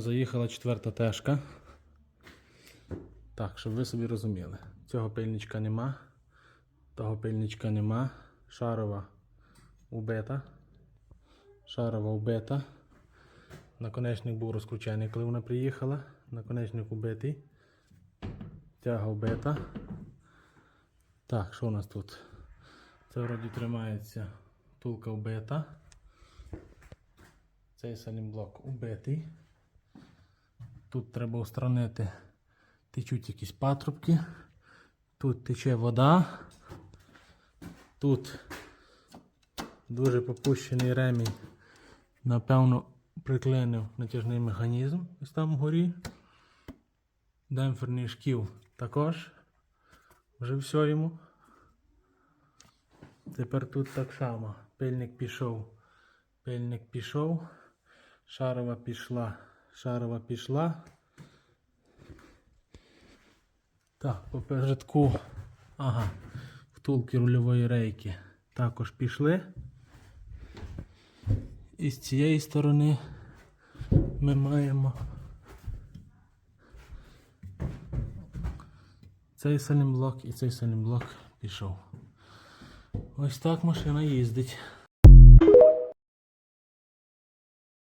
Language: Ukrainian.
сторони заїхала четверта тежка. Так, щоб ви собі розуміли. Цього пильничка нема, того пильничка нема. Шарова убита. Шарова убита. Наконечник був розкручений, коли вона приїхала. Наконечник убитий. Тяга вбита. Так, що у нас тут? Це вроді тримається тулка вбита. Цей салімблок убитий. Тут треба устранити течуть якісь патрубки. Тут тече вода. Тут дуже попущений ремінь. Напевно, приклинив натяжний механізм ось там вгорі. Демпферний шків також. Вже все йому. Тепер тут так само. Пильник пішов. Пильник пішов. Шарова пішла. Шарова пішла. Так, по передку. Ага. Втулки рульової рейки також пішли. І з цієї сторони ми маємо цей салімблок і цей салімблок пішов. Ось так машина їздить.